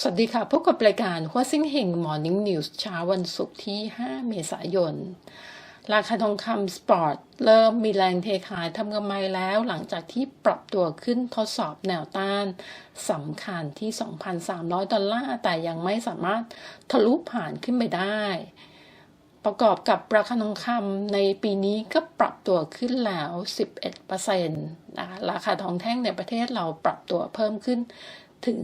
สวัสดีค่ะ พบกับรายการหัวซิ่งเฮงมอร์นิ่งนิวส์เช้าวันศุกร์ที่ 5 เมษายน ราคาทองคำสปอร์ต เริ่มมีแรงเทขายทำกำไรแล้วหลังจากที่ปรับตัวขึ้นทดสอบแนวต้านสำคัญที่ 2,300 ดอลลาร์ แต่ยังไม่สามารถทะลุผ่านขึ้นไปได้ ประกอบกับราคาทองคำในปีนี้ก็ปรับตัวขึ้นแล้ว 11%นะราคาทองแท่งในประเทศเราปรับตัวเพิ่มขึ้น ถึง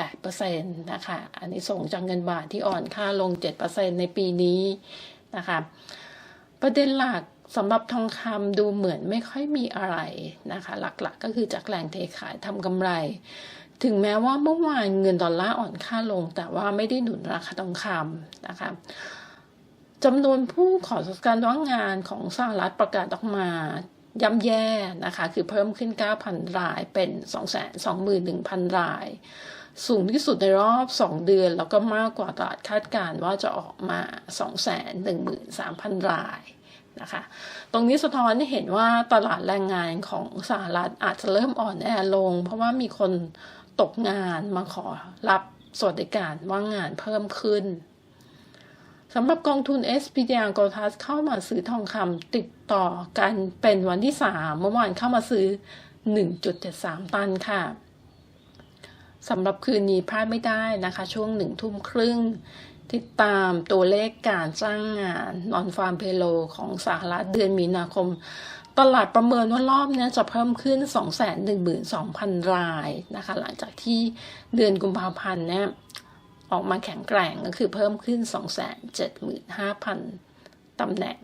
18%นะคะอันนี้ส่งจากเงินบาทที่อ่อนค่าลง 7%ในปีนี้นะคะประเด็นหลักสำหรับทองคำดูเหมือนไม่ค่อยมีอะไรนะคะ หลักๆกก็คือจากแรงเทขายทำกำไร ถึงแม้ว่าเมื่อวานเงินดอลลาร์อ่อนค่าลง แต่ว่าไม่ได้หนุนราคาทองคำนะคะจำนวนผู้ขอการว่างงานของสหรัฐประกาศออกมา ย่ำแย่นะคะ คือเพิ่มขึ้น 9,000 รายเป็น 221,000 ราย สูงที่สุดในรอบ 2 เดือน แล้วก็มากกว่าตลาดคาดการ์ว่าจะออกมา 213,000 รายนะคะ ตรงนี้สะท้อนให้เห็นว่าตลาดแรงงานของสหรัฐอาจจะเริ่มอ่อนแอลง เพราะว่ามีคนตกงานมาขอรับสวัสดิการว่างงานเพิ่มขึ้น สำหรับกองทุน SPDR g o t a s เข้ามาซื้อทองคำติดต่อกันเป็นวันที่ 3 เมื่อวานเข้ามาซื้อ 1.73 ตันค่ะสำหรับคืนนี้พลาดไม่ได้นะคะ ช่วงหนึ่งทุ่มครึ่ง ติดตามตัวเลขการจ้างงานนอนฟาร์มเพโลของสหรัฐเดือนมีนาคม ตลาดประเมินว่ารอบนี้จะเพิ่มขึ้น 212,000 รายนะคะ หลังจากที่เดือนกุมภาพันธ์เนี่ย ออกมาแข็งแกร่งก็คือเพิ่มขึ้น 275,000 ตำแหน่ง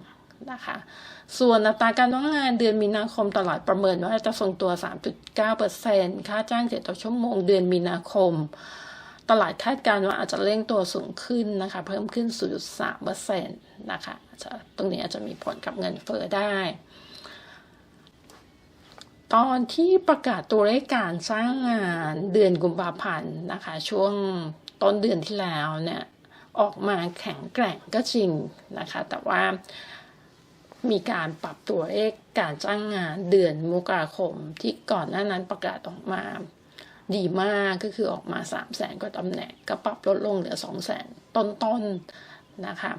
นะคะ ส่วนอัตราการว่างงานเดือนมีนาคมตลาดประเมินว่าจะทรงตัว 3.9%ค่าจ้างเจ็ดต่อชั่วโมงเดือนมีนาคม ตลาดคาดการณ์ว่าอาจจะเร่งตัวสูงขึ้นนะคะ เพิ่มขึ้น 0.3%นะคะตรงนี้อาจจะมีผลกับเงินเฟ้อได้ ตอนที่ประกาศตัวเลขการจ้างงานเดือนกุมภาพันธ์นะคะ ช่วง ต้นเดือนที่แล้วเนี่ยออกมาแข็งแกร่งก็จริงนะคะ แต่ว่ามีการปรับตัวเลขการจ้างงานเดือนมกราคมที่ก่อนหน้านั้นประกาศออกมา ดีมากก็คือออกมา3 0 0แสนกว่าตำแหน่งก็ปรับลดลงเหลือ2 0 0แสนต้นๆนะคะ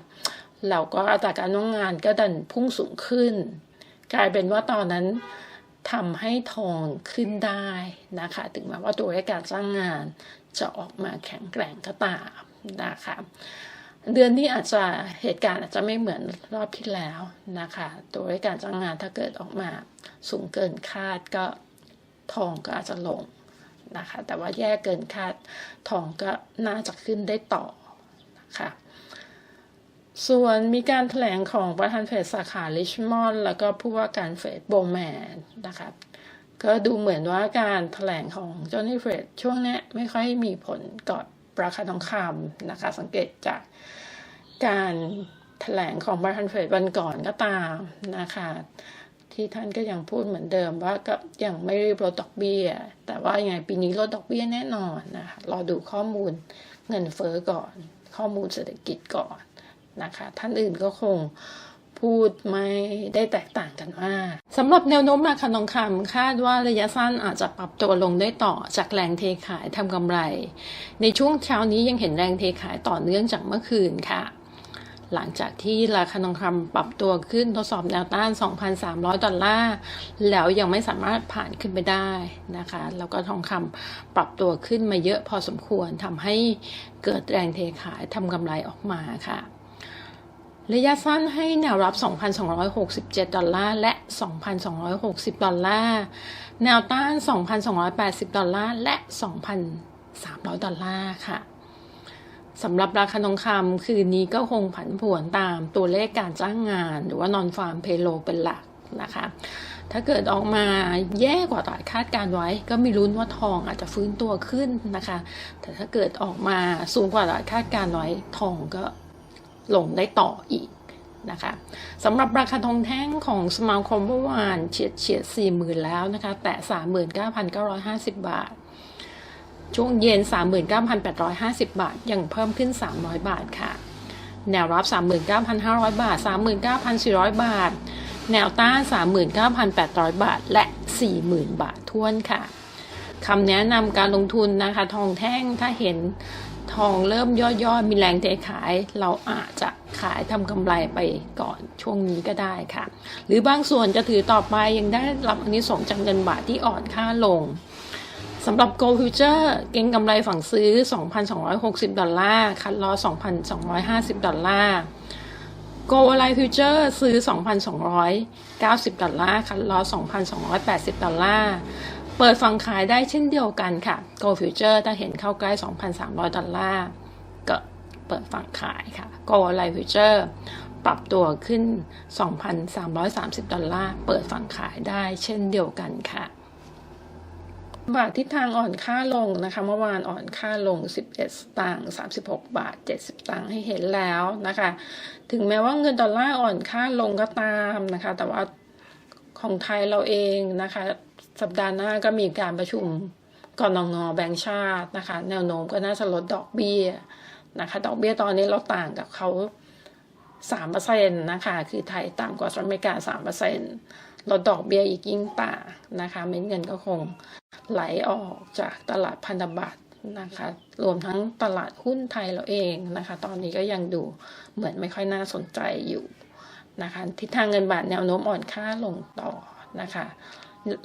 แล้วก็อัตราการว่างงานก็ดันพุ่งสูงขึ้น กลายเป็นว่าตอนนั้นทำให้ทองขึ้นได้นะคะ ถึงแม้ว่าตัวเลขการจ้างงาน จะออกมาแข็งแกร่งก็ตามนะคะเดือนนี้อาจจะเหตุการณ์อาจจะไม่เหมือนรอบที่แล้วนะคะตัวการจ้างงานถ้าเกิดออกมาสูงเกินคาดก็ทองก็อาจจะลงนะคะแต่ว่าแย่เกินคาดทองก็น่าจะขึ้นได้ต่อนะคะส่วนมีการแถลงของประธานเฟดสาขาลิชมอนด์แล้วก็ผู้ว่าการเฟดโบแมนนะคะ ก็ดูเหมือนว่าการถแถลงของจอห์นนี่เฟรดช่วงนี้ไม่ค่อยมีผลกับราคาทองคำนะคะ สังเกตจากการถแถลงของประธานเฟรดวันก่อนก็ตามนะคะ ที่ท่านก็ยังพูดเหมือนเดิมว่าก็ยังไม่รีบลดดอกเบี้ย แต่ว่ายังไงปีนี้ลดดอกเบี้ยแน่นอนนะคะรอดูข้อมูลเงินเฟอ้อก่อน ข้อมูลเศรษฐกิจก่อนนะคะ ท่านอื่นก็คง พูดไม่ได้แตกต่างกันมากสำหรับแนวโน้มราคาทองคำคาดว่าระยะสั้นอาจจะปรับตัวลงได้ต่อจากแรงเทขายทำกำไร ในช่วงเช้านี้ยังเห็นแรงเทขายต่อเนื่องจากเมื่อคืนค่ะ หลังจากที่ราคาทองคำปรับตัวขึ้นทดสอบแนวต้าน 2,300 ดอลลาร์แล้วยังไม่สามารถผ่านขึ้นไปได้นะคะ แล้วก็ทองคำปรับตัวขึ้นมาเยอะพอสมควรทำให้เกิดแรงเทขายทำกำไรออกมาค่ะ ระยะสั้นให้แนวรับ 2,267 ดอลลาร์ และ 2,260 ดอลลาร์ แนวต้าน 2,280 ดอลลาร์ และ 2,300 ดอลลาร์ค่ะสำหรับราคาทองคำคืนนี้ก็คงผันผวนตามตัวเลขการจ้างงาน หรือว่านอนฟาร์มเพโลเป็นหลักนะคะ ถ้าเกิดออกมาแย่กว่าตลาดคาดการไว้ ก็มีลุ้นว่าทองอาจจะฟื้นตัวขึ้นนะคะ แต่ถ้าเกิดออกมาสูงกว่าตลาดคาดการไว้ทองก็ ลงได้ต่ออีกนะคะสำหรับราคาทองแท่งของสมาคมเมื่อวานเฉียดเฉียดสี่หมื่นแล้วนะคะแต่สามหมื่นเก้าพันเก้าร้อยห้าสิบบาท ช่วงเย็นสามหมื่นเก้าพันแปดร้อยห้าสิบบาท ยังเพิ่มขึ้นสามร้อยบาทค่ะ แนวรับสามหมื่นเก้าพันห้าร้อยบาทสามหมื่นเก้าพันสี่ร้อยบาท แนวต้านสามหมื่นเก้าพันแปดร้อยบาท และสี่หมื่นบาททวนค่ะคำแนะนำการลงทุนนะคะ ทองแท่งถ้าเห็น องเริ่มย่อๆมีแรงเทขาย เราอาจจะขายทำกำไรไปก่อนช่วงนี้ก็ได้ค่ะ หรือบางส่วนจะถือต่อไปยังได้รับอันนี้ส่งจากเงินบาทที่อ่อนค่าลงสำหรับ Gold Future เก็งกำไรฝั่งซื้อ 2,260 ดอลลาร์ คัดลอ2,250 ดอลลาร์ Gold Align Future ซื้อ 2,290 ดอลลาร์ คัดลอ2,280 ดอลลาร์ เปิดฝั่งขายได้เช่นเดียวกันค่ะ Go Future ถ้าเห็นเข้าใกล้ 2,300 ดอลลาร์ก็เปิดฝั่งขายค่ะ Gold Align Future ปรับตัวขึ้น 2,330 ดอลลาร์ เปิดฝั่งขายได้เช่นเดียวกันค่ะ บาททิศทางอ่อนค่าลงนะคะ เมื่อวานอ่อนค่าลง 11 สตางค์36 บาท 70ตางค์ให้เห็นแล้วนะคะ ถึงแม้ว่าเงินดอลลาร์อ่อนค่าลงก็ตามนะคะ แต่ว่าของไทยเราเองนะคะ สัปดาห์หน้าก็มีการประชุมกรนงแบงก์ชาตินะคะ แนวโน้มก็น่าจะลดดอกเบี้ยนะคะ ดอกเบี้ยตอนนี้เราต่างกับเขาสามเปอร์เซ็นต์นะคะ คือไทยต่ำกว่าสหรัฐอเมริกาสามเปอร์เซ็นต์ลดดอกเบี้ยอีกยิ่งต่างนะคะเม็ดเงินก็คงไหลออกจากตลาดพันธบัตรนะคะ รวมทั้งตลาดหุ้นไทยเราเองนะคะ ตอนนี้ก็ยังดูเหมือนไม่ค่อยน่าสนใจอยู่นะคะ ทิศทางเงินบาทแนวโน้มอ่อนค่าลงต่อนะคะ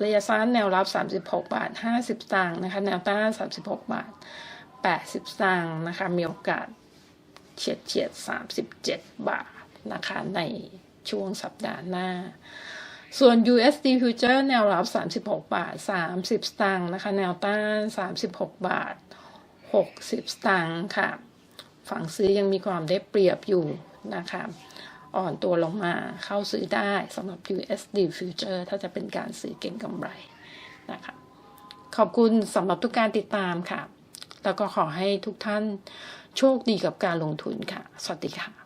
ระยะสั้นแนวรับ 36 บาท 50สตางค์นะคะ แนวต้าน 36 บาท 80สตางค์นะคะ มีโอกาสเฉียดเฉียด 37 บาทนะคะ ในช่วงสัปดาห์หน้า ส่วน USD Future แนวรับ 36 บาท 30 สตางค์นะคะ แนวต้าน 36 บาท 60 สตางค์ค่ะ ฝั่งซื้อยังมีความได้เปรียบอยู่นะคะ อ่อนตัวลงมาเข้าซื้อได้สำหรับ USD Future ถ้าจะเป็นการซื้อเก็งกำไรนะคะขอบคุณสำหรับทุกการติดตามค่ะ แล้วก็ขอให้ทุกท่านโชคดีกับการลงทุนค่ะ สวัสดีค่ะ